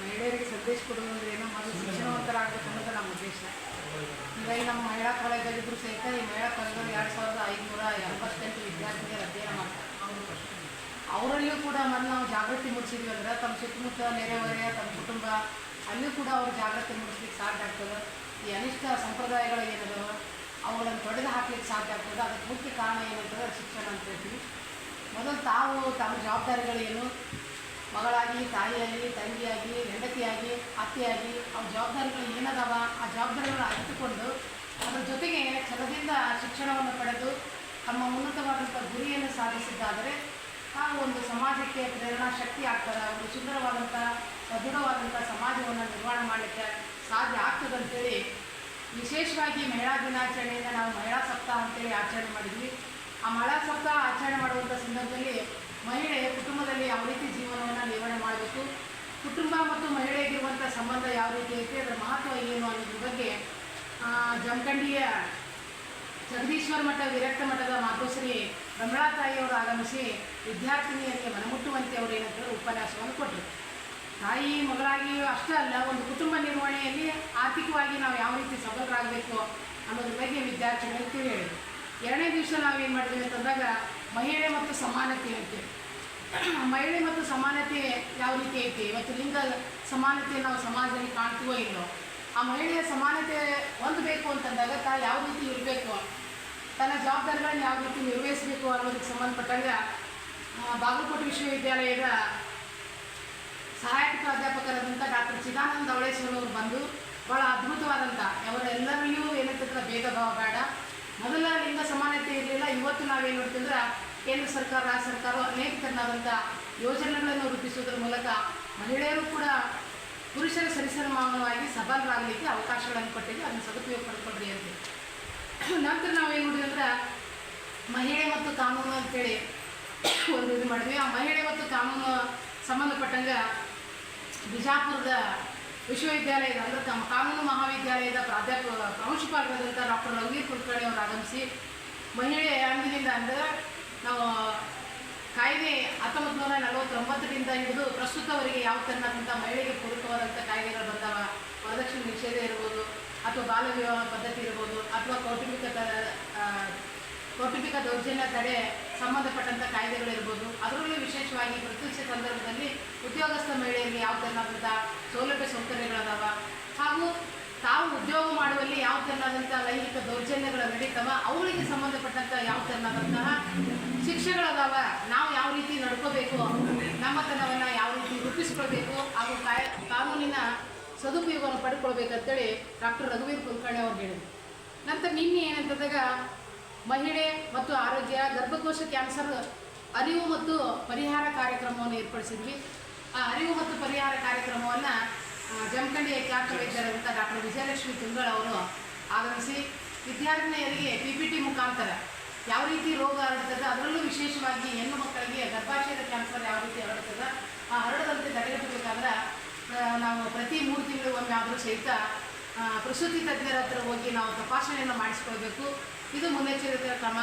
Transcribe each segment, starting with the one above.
ಮಹಿಳೆಯರಿಗೆ ಸಂದೇಶ ಕೊಡೋದು ಏನೋ ಮೊದಲು ಶಿಕ್ಷಣವಂತರಾಗಬೇಕು ಅನ್ನೋದು ನಮ್ಮ ಉದ್ದೇಶ. ಹೀಗಾಗಿ ನಮ್ಮ ಮಹಿಳಾ ಕಾಲೇಜಲ್ಲಿದ್ದರೂ ಸಹಿತ ಈ ಮಹಿಳಾ ಕಾಲೇಜಲ್ಲಿ ಎರಡು ಸಾವಿರದ ಐದುನೂರ ಎಂಬತ್ತೆಂಟು ವಿದ್ಯಾರ್ಥಿನಿಯರು ಅಧ್ಯಯನ ಮಾಡ್ತಾರೆ. ಅವರಲ್ಲಿಯೂ ಕೂಡ ಮೊದಲು ನಾವು ಜಾಗೃತಿ ಮೂಡಿಸಿದ್ವಿ ಅಂದ್ರೆ ತಮ್ಮ ಸುತ್ತಮುತ್ತ ನೆರೆಹೊರೆಯ ತಮ್ಮ ಕುಟುಂಬ, ಅಲ್ಲಿಯೂ ಕೂಡ ಅವರು ಜಾಗೃತಿ ಮೂಡಿಸ್ಲಿಕ್ಕೆ ಸಾಧ್ಯ ಆಗ್ತದೆ. ಈ ಅನಿಷ್ಟ ಸಂಪ್ರದಾಯಗಳು ಏನಿದಾವೆ ಅವುಗಳನ್ನು ತೊಡೆದು ಹಾಕ್ಲಿಕ್ಕೆ ಸಾಧ್ಯ ಆಗ್ತದೆ. ಅದಕ್ಕೆ ಮುಖ್ಯ ಕಾರಣ ಏನಂತಂದ್ರೆ ಶಿಕ್ಷಣ ಅಂತ ಹೇಳ್ತೀವಿ. ಮೊದಲು ತಾವು ತಮ್ಮ ಜವಾಬ್ದಾರಿಗಳೇನು ಮಗಳಾಗಿ, ತಾಯಿಯಾಗಿ, ತಂಗಿಯಾಗಿ, ಹೆಂಡತಿಯಾಗಿ, ಅತ್ತೆಯಾಗಿ, ಅವ್ರ ಜವಾಬ್ದಾರಿಗಳು ಏನದಾವ, ಆ ಜವಾಬ್ದಾರಿಗಳನ್ನ ಅರಿತುಕೊಂಡು ಅದರ ಜೊತೆಗೆ ಛಲದಿಂದ ಶಿಕ್ಷಣವನ್ನು ಪಡೆದು ತಮ್ಮ ಉನ್ನತವಾದಂಥ ಗುರಿಯನ್ನು ಸಾಧಿಸಿದ್ದಾದರೆ ತಾವು ಒಂದು ಸಮಾಜಕ್ಕೆ ಪ್ರೇರಣಾ ಶಕ್ತಿ ಆಗ್ತಾರೆ ಒಂದು ಸುಂದರವಾದಂಥ ಸದೃಢವಾದಂಥ ಸಮಾಜವನ್ನು ನಿರ್ಮಾಣ ಮಾಡಲಿಕ್ಕೆ ಸಾಧ್ಯ ಆಗ್ತದೆ ಅಂತೇಳಿ ವಿಶೇಷವಾಗಿ ಮಹಿಳಾ ದಿನಾಚರಣೆಯಿಂದ ನಾವು ಮಹಿಳಾ ಸಪ್ತಾಹ ಅಂತೇಳಿ ಆಚರಣೆ ಮಾಡಿದ್ವಿ. ಆ ಮಹಿಳಾ ಸಪ್ತಾಹ ಆಚರಣೆ ಮಾಡುವಂಥ ಸಂದರ್ಭದಲ್ಲಿ ಮಹಿಳೆ ಕುಟುಂಬದಲ್ಲಿ ಯಾವ ರೀತಿ ಜೀವನವನ್ನು ನಿರ್ವಹಣೆ ಮಾಡಬೇಕು ಕುಟುಂಬ ಮತ್ತು ಮಹಿಳೆಗಿರುವಂಥ ಸಂಬಂಧ ಯಾವ ರೀತಿ ಐತೆ ಅದರ ಮಹತ್ವ ಏನು ಅನ್ನೋದ್ರ ಬಗ್ಗೆ ಆ, ಜಮಖಂಡಿಯ ಜಗದೀಶ್ವರ ಮಠ, ವಿರಕ್ತ ಮಠದ ಮಾತೋಶ್ರೀ ರಮಣಾ ತಾಯಿಯವರು ಆಗಮಿಸಿ ವಿದ್ಯಾರ್ಥಿನಿಯರಿಗೆ ಮನಮುಟ್ಟುವಂತೆ ಅವರು ಏನಂತಾರೆ ಉಪನ್ಯಾಸವನ್ನು ಕೊಟ್ಟರು. ತಾಯಿ ಮಗಳಾಗಿ ಅಷ್ಟೇ ಅಲ್ಲ, ಒಂದು ಕುಟುಂಬ ನಿರ್ವಹಣೆಯಲ್ಲಿ ಆರ್ಥಿಕವಾಗಿ ನಾವು ಯಾವ ರೀತಿ ಸಬಲರಾಗಬೇಕು ಅನ್ನೋದ್ರ ಬಗ್ಗೆ ವಿದ್ಯಾರ್ಥಿಗಳಿಗೆ ತಿಳಿ ಹೇಳಿದರು. ಎರಡನೇ ದಿವಸ ನಾವೇನು ಮಾಡಿದ್ವಿ ಅಂತಂದಾಗ ಮಹಿಳೆ ಮತ್ತು ಸಮಾನತೆ ಐತೆ ಮಹಿಳೆ ಮತ್ತು ಸಮಾನತೆ ಯಾವ ರೀತಿ ಐತಿ? ಇವತ್ತು ಲಿಂಗ ಸಮಾನತೆ ನಾವು ಸಮಾಜದಲ್ಲಿ ಕಾಣ್ತೀವೋ ಇಲ್ಲೋ ಆ ಮಹಿಳೆಯ ಸಮಾನತೆ ಹೊಂದಬೇಕು ಅಂತಂದಾಗ ತಾ ಯಾವ ರೀತಿ ಇರಬೇಕು? ತನ್ನ ಜವಾಬ್ದಾರಿಗಳನ್ನು ಯಾವ ರೀತಿ ನಿರ್ವಹಿಸಬೇಕು ಅನ್ನೋದಕ್ಕೆ ಸಂಬಂಧಪಟ್ಟಂಗೆ ಬಾಗಲಕೋಟೆ ವಿಶ್ವವಿದ್ಯಾಲಯದ ಸಹಾಯಕ ಪ್ರಾಧ್ಯಾಪಕರಾದಂಥ ಡಾಕ್ಟರ್ ಚಿದಾನಂದ ಅವಳೇಶ್ವರವರು ಬಂದು ಭಾಳ ಅದ್ಭುತವಾದಂಥ ಅವರೆಲ್ಲರಿಗೂ ಏನಂತಂದ್ರೆ ಭೇದ ಭಾವ ಬೇಡ. ಮೊದಲ ಲಿಂಗ ಸಮಾನತೆ ಇರಲಿಲ್ಲ, ಇವತ್ತು ನಾವೇನು ನೋಡ್ತಂದ್ರೆ, ಕೇಂದ್ರ ಸರ್ಕಾರ, ರಾಜ್ಯ ಸರ್ಕಾರ ಅನೇಕ ತನ್ನಾದಂಥ ಯೋಜನೆಗಳನ್ನು ರೂಪಿಸುವುದರ ಮೂಲಕ ಮಹಿಳೆಯರು ಕೂಡ ಪುರುಷರ ಸರಿಸಮಾನವಾಗಿ ಸಬಲರಾಗಲಿಕ್ಕೆ ಅವಕಾಶಗಳನ್ನು ಕೊಟ್ಟಿದ್ದು, ಅದನ್ನು ಸದುಪಯೋಗ ಪಡ್ಕೊಳ್ರಿ ಅಂತ. ನಂತರ ಏನು ನೋಡ್ರಿ ಅಂದ್ರೆ, ಮಹಿಳೆ ಮತ್ತು ಕಾನೂನು ಅಂತೇಳಿ ಒಂದು ಇದು ಮಾಡಿದ್ವಿ. ಆ ಮಹಿಳೆ ಮತ್ತು ಕಾನೂನು ಸಂಬಂಧಪಟ್ಟಂಗೆ ಬಿಜಾಪುರದ ವಿಶ್ವವಿದ್ಯಾಲಯದ, ಅಂದರೆ ತಮ್ಮ ಕಾನೂನು ಮಹಾವಿದ್ಯಾಲಯದ ಪ್ರಾಧ್ಯಾಪಕ ಪ್ರಾಂಶುಪಾಲರಾದಂಥ ಡಾಕ್ಟರ್ ರಘುವೀರ್ ಕುಲಕರ್ಣಿ ಅವರು ಆಗಮಿಸಿ ಮಹಿಳೆ ಅಂದಿನಿಂದ ಅಂದರೆ ನಾವು ಕಾಯ್ದೆ ಹತ್ತೊಂಬತ್ತು ನೂರ ನಲವತ್ತೊಂಬತ್ತರಿಂದ ಹಿಡಿದು ಪ್ರಸ್ತುತವರೆಗೆ ಯಾವ ತೆರನಾದಂಥ ಮಹಿಳೆಗೆ ಪೂರಕವಾದಂಥ ಕಾಯ್ದೆಗಳು ಬಂದಾವ? ವರದಕ್ಷಿಣೆ ನಿಷೇಧ ಇರ್ಬೋದು ಅಥವಾ ಬಾಲ ವಿವಾಹ ಪದ್ಧತಿ ಇರ್ಬೋದು ಅಥವಾ ಕೌಟುಂಬಿಕ ಕೌಟುಂಬಿಕ ದೌರ್ಜನ್ಯ ತಡೆ ಸಂಬಂಧಪಟ್ಟಂಥ ಕಾಯ್ದೆಗಳಿರ್ಬೋದು ಅದರಲ್ಲೂ ವಿಶೇಷವಾಗಿ ಪ್ರತಿಷ್ಠೆ ಸಂದರ್ಭದಲ್ಲಿ ಉದ್ಯೋಗಸ್ಥ ಮಹಿಳೆಯರಿಗೆ ಯಾವ ತೆರನಾದಂಥ ಸೌಲಭ್ಯ ಸೌಕರ್ಯಗಳದಾವ? ಹಾಗೂ ತಾವು ಉದ್ಯೋಗ ಮಾಡುವಲ್ಲಿ ಯಾವ ತೆರನಾದಂಥ ಲೈಂಗಿಕ ದೌರ್ಜನ್ಯಗಳು ನಡೀತಾವ ಅವುಗಳಿಗೆ ಸಂಬಂಧಪಟ್ಟಂಥ ಯಾವ ತೆರನಾದಂತಹ ಶಿಕ್ಷೆಗಳದಾವ, ನಾವು ಯಾವ ರೀತಿ ನಡ್ಕೋಬೇಕು, ನಮ್ಮತನವನ್ನು ಯಾವ ರೀತಿ ರೂಪಿಸ್ಕೊಳ್ಬೇಕು, ಹಾಗೂ ಕಾಯ, ಕಾನೂನಿನ ಸದುಪಯೋಗವನ್ನು ಪಡ್ಕೊಳ್ಬೇಕಂತೇಳಿ ಡಾಕ್ಟರ್ ರಘುವೀರ್ ಕುಲಕರ್ಣಿ ಅವ್ರು ಹೇಳಿದರು. ನಂತರ ನಿನ್ನೆ ಏನಂತಂದಾಗ ಮಹಿಳೆ ಮತ್ತು ಆರೋಗ್ಯ, ಗರ್ಭಕೋಶ ಕ್ಯಾನ್ಸರ್ ಅರಿವು ಮತ್ತು ಪರಿಹಾರ ಕಾರ್ಯಕ್ರಮವನ್ನು ಏರ್ಪಡಿಸಿದ್ವಿ. ಆ ಅರಿವು ಮತ್ತು ಪರಿಹಾರ ಕಾರ್ಯಕ್ರಮವನ್ನು ಜಮಖಂಡಿಯ ಕ್ಲಾಸ್ ವೈದ್ಯರಾದಂಥ ಡಾಕ್ಟರ್ ವಿಜಯಲಕ್ಷ್ಮಿ ತುಂಗಳ ಅವರು ಆಗಮಿಸಿ ವಿದ್ಯಾರ್ಥಿನಿಯರಿಗೆ ಪಿ ಪಿ ಟಿ ಮುಖಾಂತರ ಯಾವ ರೀತಿ ರೋಗ ಹರಡುತ್ತದೆ ಅದರಲ್ಲೂ ವಿಶೇಷವಾಗಿ ಹೆಣ್ಣು ಮಕ್ಕಳಿಗೆ ಗರ್ಭಾಶಯದ ಕ್ಯಾನ್ಸರ್ ಯಾವ ರೀತಿ ಹರಡುತ್ತದೆ ಆ ಹರಡದಂತೆ ತಡೆಗಟ್ಟಬೇಕಾದ್ರೆ ನಾವು ಪ್ರತಿ ಮೂರು ತಿಂಗಳು ಒಮ್ಮೆ ಆದರೂ ಸಹಿತ ಪ್ರಸೂತಿ ತಜ್ಞರ ಹತ್ರ ಹೋಗಿ ನಾವು ತಪಾಸಣೆಯನ್ನು ಮಾಡಿಸ್ಕೊಳ್ಬೇಕು. ಇದು ಮುನ್ನೆಚ್ಚರಿಕೆ ಕ್ರಮ.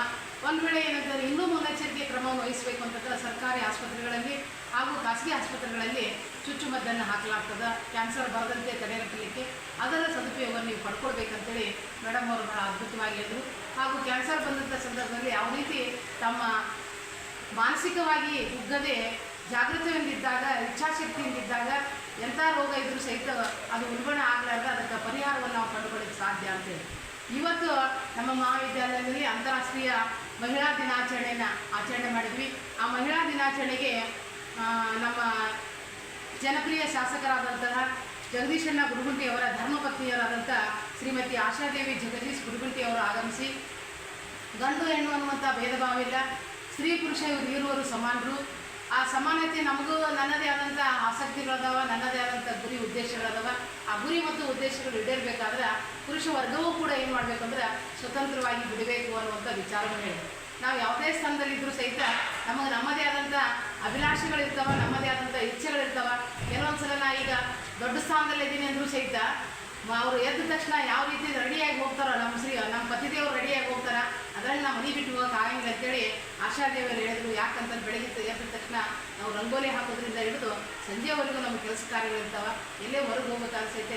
ಒಂದು ವೇಳೆ ಏನಂತಂದರೆ ಇನ್ನೂ ಮುನ್ನೆಚ್ಚರಿಕೆ ಕ್ರಮವನ್ನು ವಹಿಸಬೇಕು ಅಂತಂದ್ರೆ ಸರ್ಕಾರಿ ಆಸ್ಪತ್ರೆಗಳಲ್ಲಿ ಹಾಗೂ ಖಾಸಗಿ ಆಸ್ಪತ್ರೆಗಳಲ್ಲಿ ಚುಚ್ಚುಮದ್ದನ್ನು ಹಾಕಲಾಗ್ತದೆ ಕ್ಯಾನ್ಸರ್ ಬರದಂತೆ ತಡೆಗಟ್ಟಲಿಕ್ಕೆ ಅದರ ಸದುಪಯೋಗವನ್ನು ನೀವು ಪಡ್ಕೊಳ್ಬೇಕಂತೇಳಿ ಮೇಡಮ್ ಅವರು ಬಹಳ ಅದ್ಭುತವಾಗಿ ಹೇಳಿದರು. ಹಾಗೂ ಕ್ಯಾನ್ಸರ್ ಬಂದಂಥ ಸಂದರ್ಭದಲ್ಲಿ ಯಾವ ರೀತಿ ತಮ್ಮ ಮಾನಸಿಕವಾಗಿ ಉಗ್ಗದೆ ಜಾಗೃತಿಯಿಂದಿದ್ದಾಗ ಇಚ್ಛಾಶಕ್ತಿಯಿಂದಿದ್ದಾಗ ಎಂಥ ರೋಗ ಇದ್ರೂ ಸಹಿತ ಅದು ಉಲ್ಬಣ ಆಗಲಾರ್ದ ಅದಕ್ಕೆ ಪರಿಹಾರವನ್ನು ನಾವು ಕಂಡುಕೊಳ್ಳಿಕ್ಕೆ ಸಾಧ್ಯ ಅಂತೇಳಿ. ಇವತ್ತು ನಮ್ಮ ಮಹಾವಿದ್ಯಾಲಯದಲ್ಲಿ ಅಂತಾರಾಷ್ಟ್ರೀಯ ಮಹಿಳಾ ದಿನಾಚರಣೆಯನ್ನು ಆಚರಣೆ ಮಾಡಿದ್ವಿ. ಆ ಮಹಿಳಾ ದಿನಾಚರಣೆಗೆ ನಮ್ಮ ಜನಪ್ರಿಯ ಶಾಸಕರಾದಂತಹ ಜಗದೀಶಣ್ಣ ಗುರುಗುಂಟಿಯವರ ಧರ್ಮಪತ್ನಿಯರಾದಂಥ ಶ್ರೀಮತಿ ಆಶಾದೇವಿ ಜಗದೀಶ್ ಗುರುಗುಂಟಿಯವರು ಆಗಮಿಸಿ, ಗಂಡು ಹೆಣ್ಣು ಅನ್ನುವಂಥ ಭೇದ ಭಾವ ಇಲ್ಲ ಸ್ತ್ರೀ ಪುರುಷ ಇವರು ಇರುವರು ಸಮಾನರು. ಆ ಸಮಾನತೆ ನಮಗೂ ನನ್ನದೇ ಆದಂಥ ಆಸಕ್ತಿಗಳದಾವ, ನನ್ನದೇ ಆದಂಥ ಗುರಿ ಉದ್ದೇಶಗಳದಾವ. ಆ ಗುರಿ ಮತ್ತು ಉದ್ದೇಶಗಳು ಈಡೇರಬೇಕಾದ್ರೆ ಪುರುಷ ವರ್ಗವೂ ಕೂಡ ಏನು ಮಾಡಬೇಕಂದ್ರೆ ಸ್ವತಂತ್ರವಾಗಿ ಬಿಡಬೇಕು ಅನ್ನುವಂಥ ವಿಚಾರವನ್ನು ಹೇಳಿ ನಾವು ಯಾವುದೇ ಸ್ಥಾನದಲ್ಲಿದ್ದರೂ ಸಹಿತ ನಮಗೆ ನಮ್ಮದೇ ಆದಂಥ ಅಭಿಲಾಷೆಗಳಿರ್ತಾವ, ನಮ್ಮದೇ ಆದಂಥ ಇಚ್ಛೆಗಳಿರ್ತಾವ. ಕೆಲವೊಂದು ಸಲ ನಾ ಈಗ ದೊಡ್ಡ ಸ್ಥಾನದಲ್ಲಿದ್ದೀನಿ ಅಂದರೂ ಸಹಿತ ಅವರು ಎದ್ದ ತಕ್ಷಣ ಯಾವ ರೀತಿ ರೆಡಿಯಾಗಿ ಹೋಗ್ತಾರೋ, ನಮ್ಮ ಶ್ರೀ, ನಮ್ಮ ಪತಿದೇವರು ರೆಡಿಯಾಗಿ ಹೋಗ್ತಾರ, ಅದರಲ್ಲಿ ನಾವು ಮನೆ ಬಿಟ್ಟು ಹೋಗೋಕೆ ಆಗಂಗಿಲ್ಲ ಅಂತೇಳಿ ಆಶಾದೇವರು ಹೇಳಿದ್ರು. ಯಾಕಂತ ಬೆಳಗ್ಗೆ ಎದ್ದ ತಕ್ಷಣ ನಾವು ರಂಗೋಲಿ ಹಾಕೋದ್ರಿಂದ ಹಿಡಿದು ಸಂಜೆವರೆಗೂ ನಮ್ಮ ಕೆಲಸ ಕಾರ್ಯಗಳಿರ್ತಾವ. ಎಲ್ಲೇ ಹೊರಗೆ ಹೋಗ್ಬೇಕಾದ್ರೆ ಸಹಿತ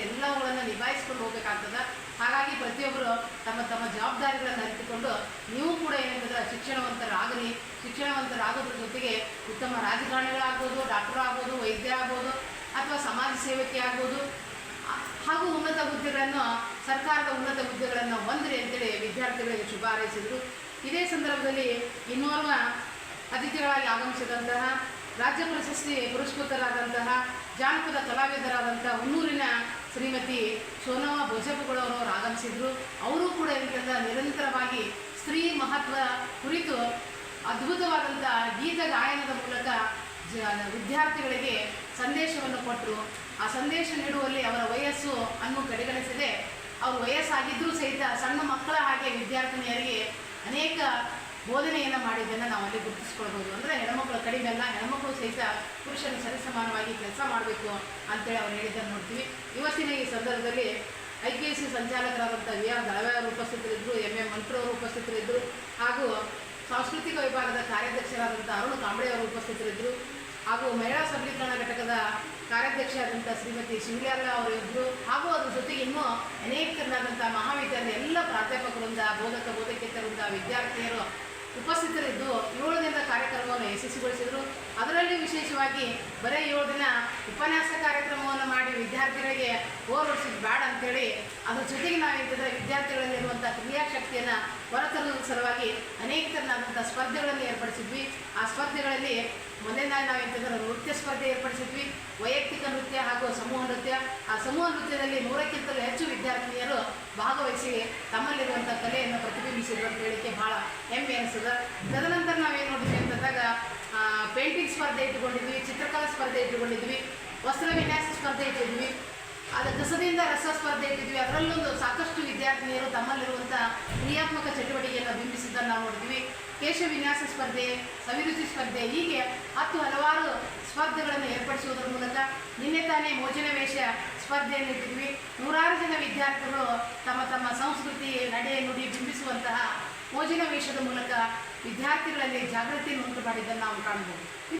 ಎಲ್ಲವುಗಳನ್ನು ನಿಭಾಯಿಸ್ಕೊಂಡು ಹೋಗ್ಬೇಕಾಗ್ತದ? ಹಾಗಾಗಿ ಪ್ರತಿಯೊಬ್ಬರು ತಮ್ಮ ತಮ್ಮ ಜವಾಬ್ದಾರಿಗಳನ್ನು ಅರಿತುಕೊಂಡು ನೀವು ಕೂಡ ಏನಂತಂದ್ರೆ ಶಿಕ್ಷಣವಂತರಾಗಲಿ. ಶಿಕ್ಷಣವಂತರಾಗೋದ್ರ ಜೊತೆಗೆ ಉತ್ತಮ ರಾಜಕಾರಣಿಗಳಾಗ್ಬೋದು ಡಾಕ್ಟರ್ ಆಗ್ಬೋದು ವೈದ್ಯ ಆಗ್ಬೋದು ಅಥವಾ ಸಮಾಜ ಸೇವಕಿ ಆಗ್ಬೋದು. ಹಾಗೂ ಉನ್ನತ ಹುದ್ದೆಗಳನ್ನು, ಸರ್ಕಾರದ ಉನ್ನತ ಹುದ್ದೆಗಳನ್ನು ಹೊಂದ್ರಿ ಅಂತೇಳಿ ವಿದ್ಯಾರ್ಥಿಗಳಿಗೆ ಶುಭ ಹಾರೈಸಿದರು. ಇದೇ ಸಂದರ್ಭದಲ್ಲಿ ಇನ್ನೋರ್ವ ಅತಿಥಿಗಳಾಗಿ ಆಗಮಿಸಿದಂತಹ, ರಾಜ್ಯ ಪ್ರಶಸ್ತಿ ಪುರಸ್ಕೃತರಾದಂತಹ, ಜಾನಪದ ಕಲಾವಿದರಾದಂಥ ಹುನ್ನೂರಿನ ಶ್ರೀಮತಿ ಸೋನಮ್ಮ ಅವರು ಆಗಮಿಸಿದ್ರು. ಅವರು ಕೂಡ ಇದರಿಂದ ನಿರಂತರವಾಗಿ ಸ್ತ್ರೀ ಮಹತ್ವ ಕುರಿತು ಅದ್ಭುತವಾದಂಥ ಗೀತ ಗಾಯನದ ಮೂಲಕ ವಿದ್ಯಾರ್ಥಿಗಳಿಗೆ ಸಂದೇಶವನ್ನು ಕೊಟ್ಟರು ಆ ಸಂದೇಶ ನೀಡುವಲ್ಲಿ ಅವರ ವಯಸ್ಸು ಅನ್ನು ಕಡೆಗಣಿಸದೆ ಅವರು ವಯಸ್ಸಾಗಿದ್ದರೂ ಸಹಿತ ಸಣ್ಣ ಮಕ್ಕಳ ಹಾಗೆ ವಿದ್ಯಾರ್ಥಿನಿಯರಿಗೆ ಅನೇಕ ಬೋಧನೆಯನ್ನು ಮಾಡಿದ್ದನ್ನು ನಾವು ಅಲ್ಲಿ ಗುರುತಿಸ್ಕೊಳ್ಬೋದು. ಅಂದರೆ ಹೆಣ್ಮಕ್ಳು ಕಡಿಮೆ ಅಲ್ಲ ಹೆಣ್ಮಕ್ಳು ಸಹಿತ ಪುರುಷರು ಸರಿಸಮಾನವಾಗಿ ಕೆಲಸ ಮಾಡಬೇಕು ಅಂತೇಳಿ ಅವ್ರು ಹೇಳಿದ್ದನ್ನು ನೋಡ್ತೀವಿ. ಇವತ್ತಿನ ಈ ಸಂದರ್ಭದಲ್ಲಿ ಐ ಎಸ್ ಸಿ ಸಂಚಾಲಕರಾದಂಥ ವಿ ಆರ್ ಅವರು ಉಪಸ್ಥಿತರಿದ್ದರು ಎಂ ಎ ಮಂತ್ರವರು ಅವರು ಉಪಸ್ಥಿತರಿದ್ದರು ಹಾಗೂ ಸಾಂಸ್ಕೃತಿಕ ವಿಭಾಗದ ಕಾರ್ಯಾಧ್ಯಕ್ಷರಾದಂಥ ಅರುಣ್ ಕಾಂಬಳೆ ಅವರು ಉಪಸ್ಥಿತರಿದ್ದರು ಹಾಗೂ ಮಹಿಳಾ ಸಬಲೀಕರಣ ಘಟಕದ ಕಾರ್ಯಾಧ್ಯಕ್ಷರಾದಂಥ ಶ್ರೀಮತಿ ಶಿವಲಾಲ ಅವರು ಇದ್ದರು ಹಾಗೂ ಅದ್ರ ಜೊತೆಗೆ ಇನ್ನೂ ಅನೇಕರಾದಂಥ ಮಹಾವಿದ್ಯಾಲಯ ಎಲ್ಲ ಪ್ರಾಧ್ಯಾಪಕರಿಂದ ಬೋಧಕ ಬೋಧಕೇತರಿಂದ ವಿದ್ಯಾರ್ಥಿಯರು ಉಪಸ್ಥಿತರಿದ್ದು ಏಳು ದಿನದ ಕಾರ್ಯಕ್ರಮವನ್ನು ಯಶಸ್ವಿಗೊಳಿಸಿದರು. ಅದರಲ್ಲಿ ವಿಶೇಷವಾಗಿ ಬರೀ ಏಳು ದಿನ ಉಪನ್ಯಾಸ ಕಾರ್ಯಕ್ರಮವನ್ನು ಮಾಡಿ ವಿದ್ಯಾರ್ಥಿಗಳಿಗೆ ಬೋರ್ ಹೊಡಿಸಿದ್ ಬೇಡ ಅಂತೇಳಿ, ಅದ್ರ ಜೊತೆಗೆ ನಾವೇನಿದ್ರೆ ವಿದ್ಯಾರ್ಥಿಗಳಲ್ಲಿರುವಂಥ ಕ್ರಿಯಾಶಕ್ತಿಯನ್ನು ಹೊರತರುವ ಸಲುವಾಗಿ ಅನೇಕ ಥರನಾದಂಥ ಸ್ಪರ್ಧೆಗಳನ್ನು ಏರ್ಪಡಿಸಿದ್ವಿ. ಆ ಸ್ಪರ್ಧೆಗಳಲ್ಲಿ ಮೊದಲನೇದಾಗಿ ನಾವೇಂತಂದ್ರೆ ನೃತ್ಯ ಸ್ಪರ್ಧೆ ಏರ್ಪಡಿಸಿದ್ವಿ. ನೃತ್ಯ ಹಾಗೂ ಸಮೂಹ ನೃತ್ಯ, ಆ ಸಮೂಹ ನೃತ್ಯದಲ್ಲಿ ನೂರಕ್ಕಿಂತಲೂ ಹೆಚ್ಚು ವಿದ್ಯಾರ್ಥಿನಿಯರು ಭಾಗವಹಿಸಿ ತಮ್ಮಲ್ಲಿರುವಂಥ ಕಲೆಯನ್ನು ಪ್ರತಿಬಿಂಬಿಸಿದ್ರು ಅಂತ ಹೇಳಿಕೆ ಭಾಳ ಹೆಮ್ಮೆ ಅನಿಸ್ತದೆ ತದನಂತರ ನಾವೇನು ನೋಡಿದ್ವಿ ಅಂತಂದಾಗ ಪೇಂಟಿಂಗ್ ಸ್ಪರ್ಧೆ ಇಟ್ಟುಕೊಂಡಿದ್ವಿ, ಚಿತ್ರಕಲಾ ಸ್ಪರ್ಧೆ ಇಟ್ಟುಕೊಂಡಿದ್ವಿ, ವಸ್ತ್ರ ವಿನ್ಯಾಸ ಸ್ಪರ್ಧೆ ಇಟ್ಟಿದ್ವಿ ಅದು ಕಸದಿಂದ ರಸ ಸ್ಪರ್ಧೆ ಇಟ್ಟಿದ್ವಿ. ಅದರಲ್ಲೊಂದು ಸಾಕಷ್ಟು ವಿದ್ಯಾರ್ಥಿನಿಯರು ತಮ್ಮಲ್ಲಿರುವಂಥ ಕ್ರಿಯಾತ್ಮಕ ಚಟುವಟಿಕೆಯನ್ನು ಬಿಂಬಿಸಿದ್ದನ್ನು ನಾವು ನೋಡಿದ್ವಿ. ಕೇಶ ವಿನ್ಯಾಸ ಸ್ಪರ್ಧೆ, ಸವಿರುಚಿ ಸ್ಪರ್ಧೆ, ಹೀಗೆ ಹತ್ತು ಹಲವಾರು ಸ್ಪರ್ಧೆಗಳನ್ನು ಏರ್ಪಡಿಸುವುದರ ಮೂಲಕ ನಿನ್ನೆ ತಾನೇ ಮೋಜಿನ ವೇಷ ಸ್ಪರ್ಧೆಯನ್ನು ಇಟ್ಟಿದ್ವಿ ನೂರಾರು ಜನ ವಿದ್ಯಾರ್ಥಿಗಳು ತಮ್ಮ ತಮ್ಮ ಸಂಸ್ಕೃತಿ, ನಡೆ, ನುಡಿ ಬಿಂಬಿಸುವಂತಹ ಮೋಜಿನ ವೇಷದ ಮೂಲಕ ವಿದ್ಯಾರ್ಥಿಗಳಲ್ಲಿ ಜಾಗೃತಿಯನ್ನು ಉಂಟು ಮಾಡಿದ್ದನ್ನು ನಾವು ಕಾಣಬಹುದು.